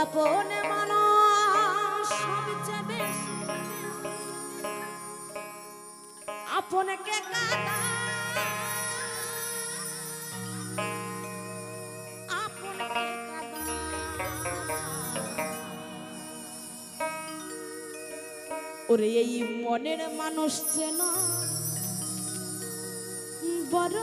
আপন মানুষ সবচেয়ে বেশি আপনকে ওরে এই মনের মানুষ যেন বড়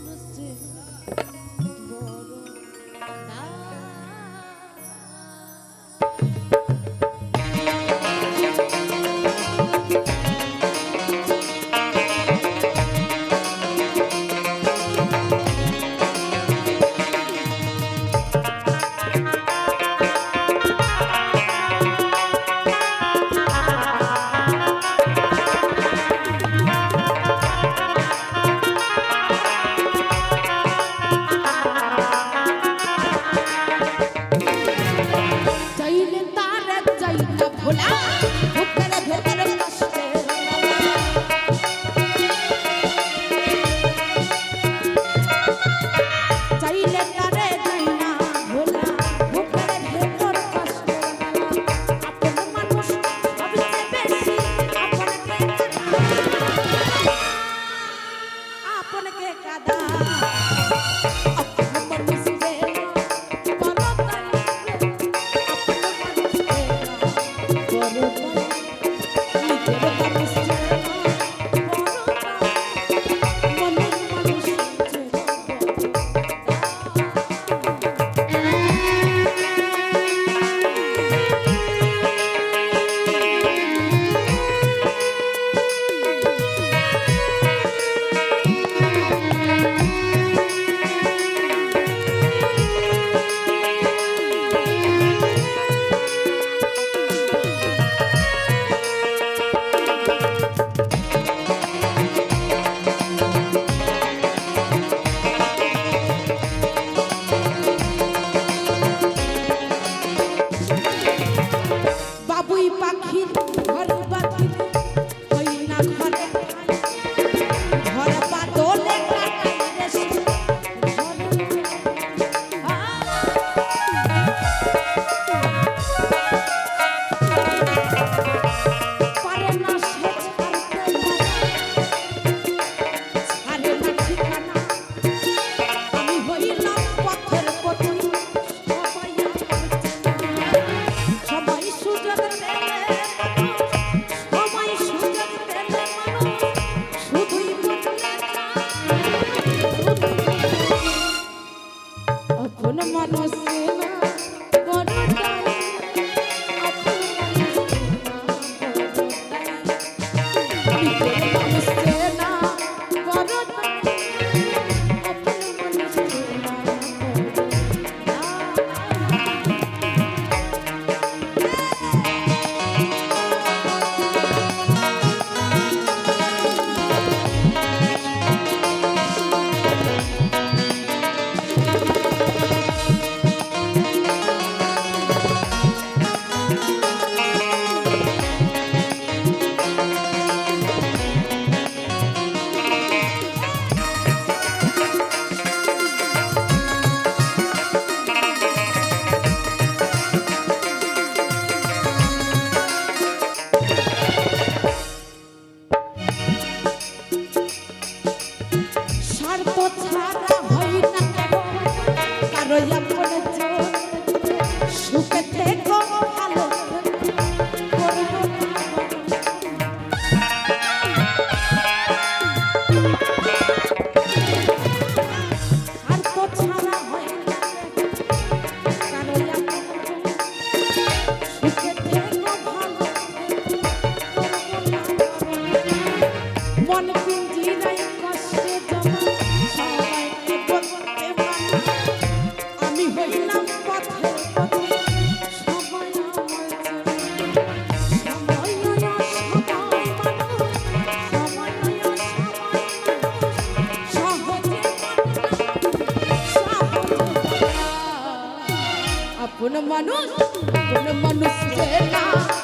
você. Bye. manos, con las manos.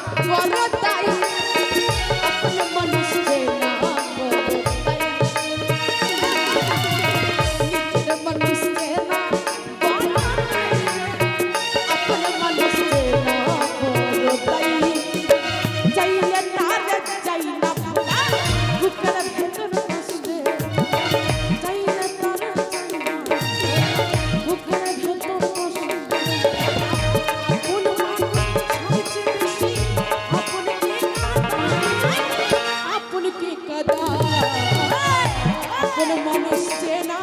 মানুষ চেনা